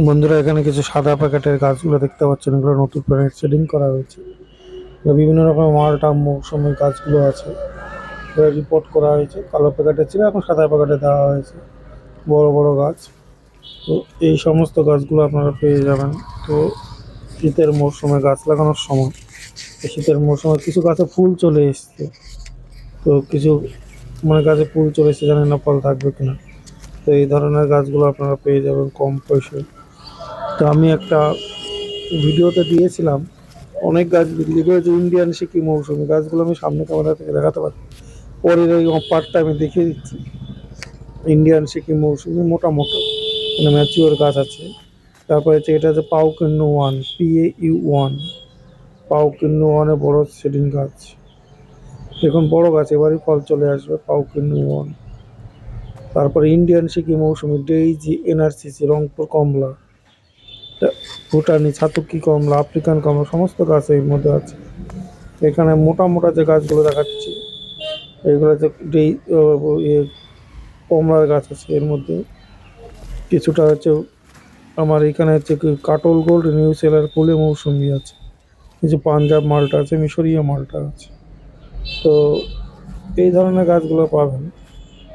বন্ধুরা, এখানে কিছু সাদা প্যাকেটের গাছগুলো দেখতে পাচ্ছেন। এগুলো নতুন করে শেডিং করা হয়েছে। বিভিন্ন রকম মালটা মৌসুমি গাছগুলো আছে। রিপোর্ট করা হয়েছে। কালো প্যাকেটে ছিল, এখন সাদা প্যাকেটে দেওয়া হয়েছে। বড় বড় গাছ। তো এই সমস্ত গাছগুলো আপনারা পেয়ে যাবেন। তো শীতের মরশুমে গাছ লাগানোর সময় শীতের মরশুমে কিছু গাছে ফুল চলে এসছে। তো কিছু মানে গাছে ফুল চলে এসছে জানেন না ফল থাকবে কিনা। তো এই ধরনের গাছগুলো আপনারা পেয়ে যাবেন কম পয়সায়। তো আমি একটা ভিডিওতে দিয়েছিলাম, অনেক গাছ বিক্রি করেছে ইন্ডিয়ান সিকি মৌসুমি গাছগুলো আমি সামনে ক্যামেরা থেকে দেখাতে পারি পরের ওই পার্টটা আমি দেখিয়ে দিচ্ছি। ইন্ডিয়ান সিকি মৌসুমি মোটা মোটা মানে ম্যাচিওর গাছ আছে। তারপরে হচ্ছে এটা হচ্ছে PAU kinnow one P A U one PAU kinnow ওয়ানে বড় সেডিং গাছ। দেখুন, বড় গাছ, এবারই ফল চলে আসবে পাউকিন্ন ওয়ান তারপরে ইন্ডিয়ান সিকি মৌসুমি ডেইজি এনআরসিসি রংপুর কমলা। ভুটানি, ছাতুকি কমলা, আফ্রিকান কমলা, সমস্ত গাছ এর মধ্যে আছে। এখানে মোটা মোটা যে গাছগুলো দেখাচ্ছি এইগুলো যে কমলার গাছ আছে এর মধ্যে। কিছুটা হচ্ছে আমার এখানে হচ্ছে কাটল গোল্ড, নিউ সেলার ফুলে মৌসুমি আছে। কিছু পাঞ্জাব মালটা আছে, মিশরীয় মালটা আছে। তো এই ধরনের গাছগুলো পাবেন।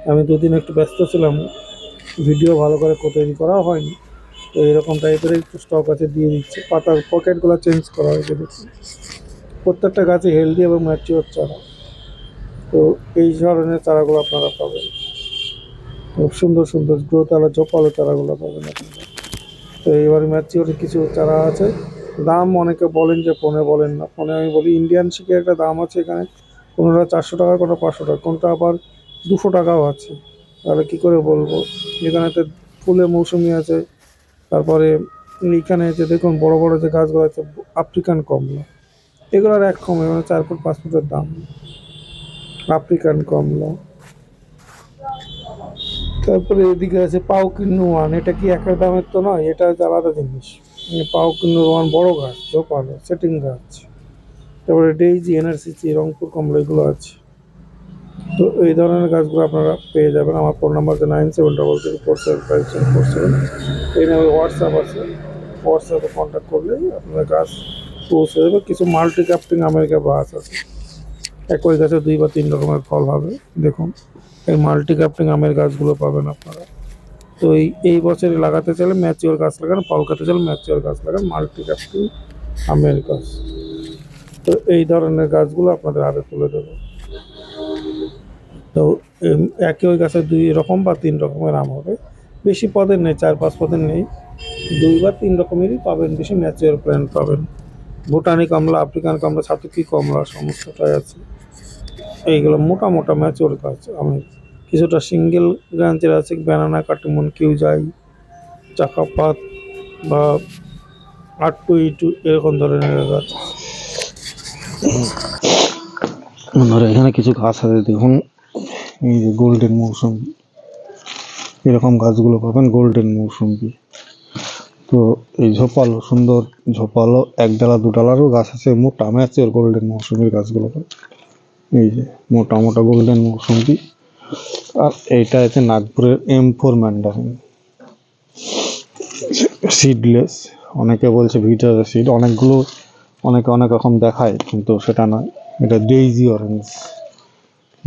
আমি দুদিন একটু ব্যস্ত ছিলাম, ভিডিও ভালো করে তৈরি করা হয়নি। তো এরকম টাইপের একটু স্টক আছে, দিয়ে দিচ্ছে। পাতার পকেটগুলো চেঞ্জ করা হয়েছে দেখছি। প্রত্যেকটা গাছে হেলদি এবং ম্যাচিওর চারা। তো এই ধরনের চারাগুলো আপনারা পাবেন। খুব সুন্দর সুন্দর গ্রোথ আলো চারাগুলো পাবেন আপনারা। তো এবার ম্যাচিওর কিছু চারা আছে। দাম অনেকে বলেন যে ফোনে বলেন না। ফোনে আমি বলি ইন্ডিয়ান শিখে একটা দাম আছে এখানে। কোনোটা চারশো টাকা, কোনোটা পাঁচশো টাকা। কোনটা আবার দুশো টাকাও আছে। তাহলে কী করে বলব? এখানে তো ফুলে মৌসুমি আছে। তারপরে এইখানে যে দেখুন বড় বড় যে গাছগুলো আছে আফ্রিকান কমলা এগুলোর এক কমে মানে চার ফুট, পাঁচ ফুটের দাম। আফ্রিকান কমলা তারপরে এদিকে আছে পাও কিন্নু ওয়ান এটা কি একের দামের তো নয়? এটা হচ্ছে আলাদা জিনিস। মানে পাও কিন্নু ওয়ান বড় গাছ, ঝোপালো সেটিং গাছ। তারপরে ডেইজি এনআরসিসি রংপুর কমলা, এগুলো আছে। তো এই ধরনের গাছগুলো আপনারা পেয়ে যাবেন। আমার phone number nine seven double three four seven five seven four seven. এই নামে হোয়াটসঅ্যাপ আছে। হোয়াটসঅ্যাপে কন্ট্যাক্ট করলেই আপনার গাছ পৌঁছে যাবে। কিছু মাল্টি ক্যাপ্টিং আমেরিকা গাছ আছে একই গাছে দুই বা তিন রকমের ফল হবে। দেখুন, এই মাল্টি ক্যাপ্টিং আমের গাছগুলো পাবেন আপনারা। তো এই এই বছরে লাগাতে চাইলে ম্যাচিওর গাছ লাগান পালকাতে চাইলে ম্যাচিওর গাছ লাগান মাল্টি ক্যাপ্টিং আমের গাছ তো এই ধরনের গাছগুলো আপনাদের হাতে তুলে দেবো। তো একই ওই গাছে দুই রকম বা তিন রকমের আম হবে। বেশি পদের নেই, চার পাঁচ পদের নেই। দুই বা তিন রকমেরই পাবেন, বেশি ম্যাচিওর প্ল্যান্ট পাবেন। ভুটানি কমলা আফ্রিকান কমলা ছাতুকি কমলা সমস্তটাই আছে। এইগুলো মোটা মোটা ম্যাচিওর গাছ। আমি কিছুটা সিঙ্গেল ব্রাঞ্চের আছে ব্যানানা কাটিমন কেউ যাই চাকাপাত বা আট আটটু ইটু এরকম ধরনের গাছ। ধরো, এখানে কিছু গাছ আছে, দেখুন। এই যে গোল্ডেন মৌসুমি, এরকম গাছগুলো পাবেন গোল্ডেন মৌসুমি। তো এই ঝোপালো, সুন্দর ঝোপালো এক ডালা দু ডালারও গাছ আছে, মোটা ম্যাচের গোল্ডেন মৌসুমির গাছগুলো। এই যে মোটা মোটা গোল্ডেন মৌসুমি। আর এইটা আছে নাগপুরের এম ফোর ম্যান্ডারিন সিডলেস অনেকে বলছে ভিটার সিড অনেকগুলো, অনেকে অনেক রকম দেখায়, কিন্তু সেটা নয়। এটা ডেইজি অরেঞ্জ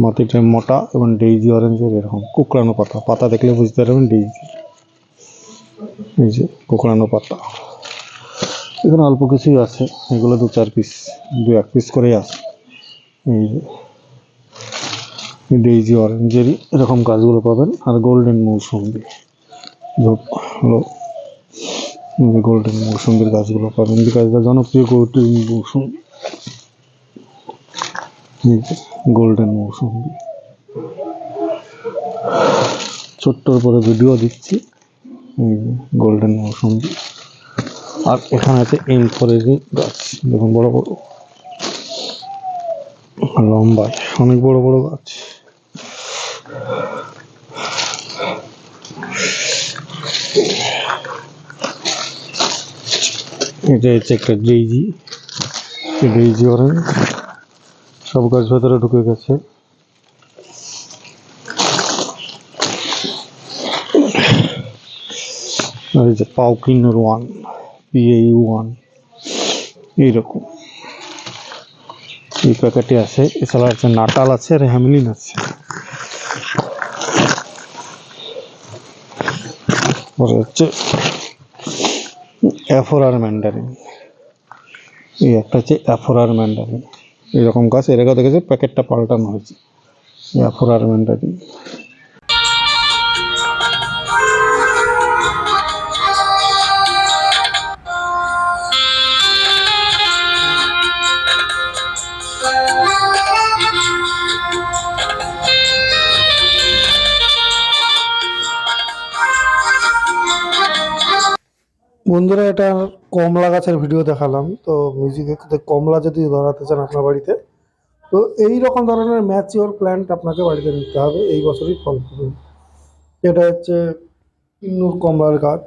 মাটিটা মোটা এবং ডেইজি অরেঞ্জের এরকম কুকড়ানো পাতা। পাতা দেখলে বুঝতে পারবেন ডেইজি। এই যে কুকড়ানো পাতা। এখানে অল্প কিছুই আছে। এগুলো দু চার পিস দু এক পিস করেই আছে। এই যে ডেইজি অরেঞ্জেরই এরকম গাছগুলো পাবেন। আর গোল্ডেন মৌসুমি হলো। গোল্ডেন মৌসুমির গাছগুলো পাবেন। গাছটা জনপ্রিয় গোল্ডেন মৌসুম। গোল্ডেন মৌসুমি। ছোট্টর পরে ভিডিও দিচ্ছি। গোল্ডেন মৌসুমি। আর এখানে আছে এম ফরেরই গাছ। দেখুন, বড় বড়। লম্বা। অনেক বড় বড় গাছ। এটা হচ্ছে একটা ডেইজি। ডেইজি অরেঞ্জ সব গাছ ভেতরে ঢুকে গেছে। আর এই যে পাউকিনোর ওয়ান পিএই ওয়ান, এইরকম। এই প্যাকেটে আছে। এছাড়া আছে নাটাল আছে আর হ্যামলিন আছে। পরে হচ্ছে অ্যাফোরার ম্যান্ডারিন। এই একটা হচ্ছে অ্যাফোরার ম্যান্ডারিন। এরকম গাছ এর আগে দেখেছি প্যাকেটটা পাল্টানো হয়েছে। অ্যাফোরার বন্ধুরা, এটা কমলা গাছের ভিডিও দেখালাম। তো মিউজিকে কমলা যদি ধরাতে চান আপনার বাড়িতে, তো এই রকম ধরনের ম্যাচিওর প্ল্যান্ট আপনাকে বাড়িতে নিতে হবে। এই বছরই ফল পাবেন। এটা হচ্ছে কমলার গাছ।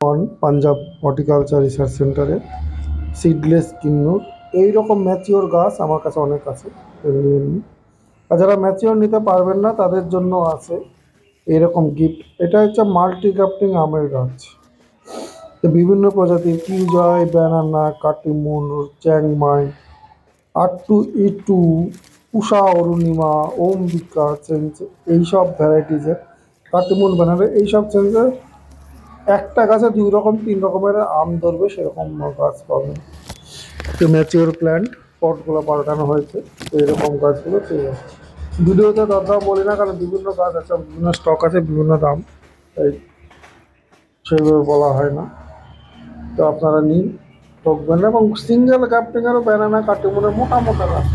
অন পাঞ্জাব হর্টিকালচার রিসার্চ সেন্টারে সিডলেস কিন্নুর। এই রকম ম্যাচিওর গাছ আমার কাছে অনেক আছে। আর যারা ম্যাচিওর নিতে পারবেন না, তাদের জন্য আছে। এইরকম গিফট এটা হচ্ছে মাল্টি গ্রাফটিং আমের গাছ। বিভিন্ন প্রজাতির কিউজয় ব্যানানা, কাটিমুন, চ্যাংমাই আর টু ই টু উষা, অরুণিমা ওমবিকা চেঞ্জ এইসব ভ্যারাইটিজের কাটিমুন ব্যানানা এইসব চেঞ্জের একটা গাছে দুই রকম, তিন রকমের আম ধরবে, সেরকম গাছ পাবেন তো ম্যাচিওর প্ল্যান্ট পটগুলো পাল্টানো হয়েছে, তো এরকম গাছগুলো পেয়ে যাচ্ছে ভিডিওতে দরদাম বলি না, কারণ বিভিন্ন গাছ আছে, বিভিন্ন স্টক আছে, বিভিন্ন দাম, তাই সেইভাবে বলা হয় না। তো আপনারা নিন, ঠকবেন এবং সিঙ্গেল গ্যাপটিংয়েরও ব্যানানা কাটিমুনের মোটা মোটা গাছ।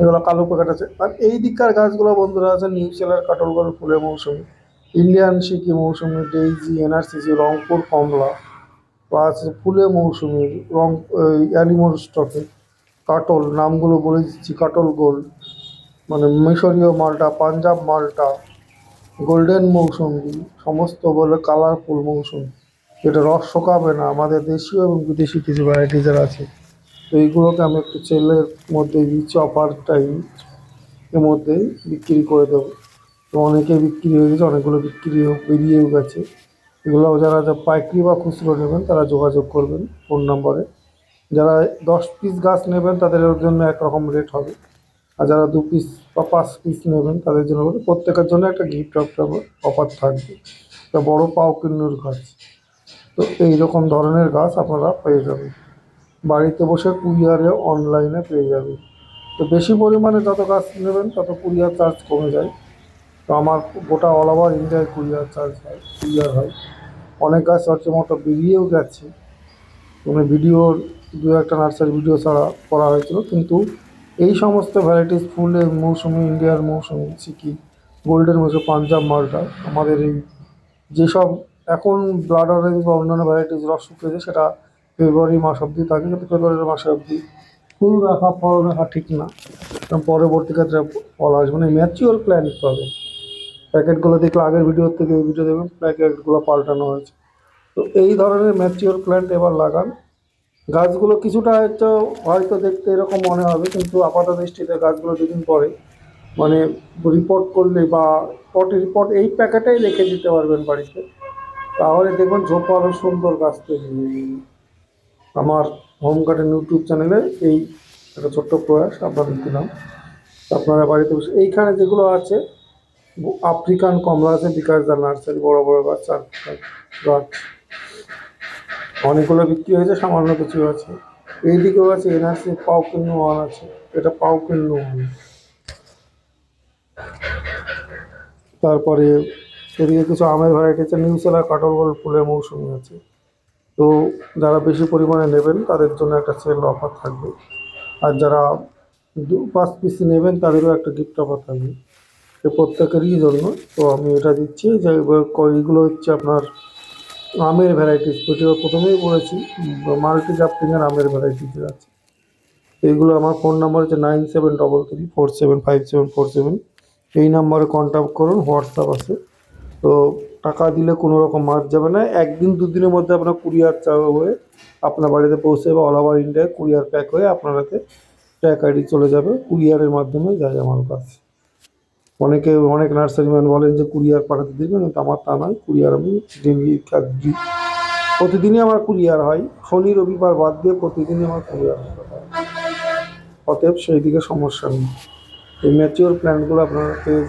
এগুলো কালো প্যাকেট আছে আর এই দিককার গাছগুলো বন্ধুরা আছে, নিউ সেলার, কাটলগড় ফুলের মৌসুমি, ইন্ডিয়ান সিকি মৌসুমি, ডেইজি, এনআরসিসি, রংপুর, কমলা আছে ফুলে মৌসুমি, রং অ্যানিমোর স্টকে, কাটল, নামগুলো বলে দিচ্ছি, কাটল গোল্ড মানে মিশরীয় মালটা, পাঞ্জাব মালটা গোল্ডেন মৌসুমি সমস্ত বলে কালারফুল মৌসুমি যেটা রস শোকাবে না, আমাদের দেশীয় এবং বিদেশি কিছু ভ্যারাইটিজের আছে। তো এইগুলোকে আমি একটু সেলের মধ্যে দিচ্ছি অফার টাইম এর মধ্যেই বিক্রি করে দেবো। তো অনেকে বিক্রি হয়ে গেছে, অনেকগুলো বিক্রি বেরিয়েও গেছে। এগুলো যারা যা পাইকারি বা খুচরো নেবেন, তারা যোগাযোগ করবেন ফোন নম্বরে। যারা দশ পিস গাছ নেবেন, তাদের জন্য একরকম রেট হবে। আর যারা দু পিস বা পাঁচ পিস নেবেন, তাদের জন্য প্রত্যেকের জন্য একটা গিফট অফার থাকবে। একটা বড় পাও কিন্নুর গাছ। তো এই রকম ধরনের গাছ আপনারা পেয়ে যাবেন। বাড়িতে বসে কুরিয়ারে অনলাইনে পেয়ে যাবেন। তো বেশি পরিমাণে যত গাছ নেবেন, তত কুরিয়ার চার্জ কমে যায়। তো আমার গোটা অল ওভার ইন্ডিয়ায় কুরিয়ার চার্জ হয়, কুরিয়ার হয়। অনেক গাছ মতো বেরিয়েও গেছে। মানে ভিডিওর দু একটা নার্সারি ভিডিও ছাড়া করা হয়েছিল, কিন্তু এই সমস্ত ভ্যারাইটিস ফুলের মৌসুমি ইন্ডিয়ার মৌসুমি সিকি গোল্ডেন মৌসুমি পাঞ্জাব মালটা আমাদের এই যেসব এখন ব্লাড অরেঞ্জ বা অন্যান্য ভ্যারাইটিস রস শুকিয়েছে সেটা ফেব্রুয়ারি মাস অবধি থাকে, কিন্তু ফেব্রুয়ারি মাসে অবধি ফুল রাখা ফল রাখা ঠিক না। কারণ পরবর্তী ক্ষেত্রে ফল আসবে না। ম্যাচিওর প্ল্যান্ট পাবে। প্যাকেটগুলো দেখলে আগের ভিডিওর থেকে এই ভিডিও দেখবেন, প্যাকেটগুলো পাল্টানো হয়েছে। তো এই ধরনের ম্যাচিওর প্ল্যান্ট এবার লাগান। গাছগুলো কিছুটা হয়তো হয়তো দেখতে এরকম মনে হবে, কিন্তু আপাত দৃষ্টিতে গাছগুলো দুদিন পরে মানে রিপোর্ট করলে বা পট রিপোর্ট এই প্যাকেটেই রেখে দিতে পারবেন বাড়িতে। তাহলে দেখবেন ঝোপালো সুন্দর গাছ তৈরি হয়ে। আমার হোম গার্ডেন ইউটিউব চ্যানেলে এই একটা ছোট্ট প্রয়াস আপনাদের দিলাম। আপনারা বাড়িতে বসে, এইখানে যেগুলো আছে, আফ্রিকান কমলা আছে বিকাশ দা নার্সারি বড় বড় গাছ চার গাছ। অনেকগুলো বিক্রি হয়েছে, সামান্য কিছু আছে। এইদিকেও আছে, এনআরসি, পাও কিন্নু ওয়ান আছে। এটা পাও কিন্নু ওয়ান। তারপরে এদিকে কিছু আমের ভ্যারাইটি আছে নিউ সেলার কাটল গোল্ড ফুলের মৌসুমি আছে। তো যারা বেশি পরিমাণে নেবেন, তাদের জন্য একটা সেল অফার থাকবে। আর যারা দু, পাঁচ পিস নেবেন, তাদেরও একটা গিফট অফার থাকবে। প্রত্যেকেরই জন্য। তো আমি এটা দিচ্ছি যে এইগুলো হচ্ছে আপনার আমের ভ্যারাইটিস যেটা প্রথমেই বলেছি মাল্টি গ্রাফটিংয়ের আমের ভ্যারাইটিস আছে। এইগুলো আমার ফোন নাম্বার হচ্ছে nine seven double three four seven five seven four seven এই নাম্বারে কন্ট্যাক্ট করুন হোয়াটসঅ্যাপ আছে। তো টাকা দিলে কোনো রকম মাছ যাবে না। একদিন, দুদিনের মধ্যে আপনার কুরিয়ার চালু হয়ে আপনার বাড়িতে পৌঁছে যাবে অল ওভার ইন্ডিয়ায় কুরিয়ার প্যাক হয়ে আপনার হাতে ট্র্যাক আইডি চলে যাবে। কুরিয়ারের মাধ্যমে যায় আমার কাছে অনেকে, অনেক নার্সারিম্যান বলেন যে কুরিয়ার পাঠাতে দেবেন, কিন্তু আমার তা নয়। কুরিয়ার আমি ডেলি দিই। প্রতিদিনই আমার কুরিয়ার হয়। শনি, রবিবার বাদ দিয়ে প্রতিদিনই আমার কুরিয়ার অতএব সেই দিকে সমস্যা নেই। এই ম্যাচিওর প্ল্যান্টগুলো আপনারা পেয়ে যাবেন।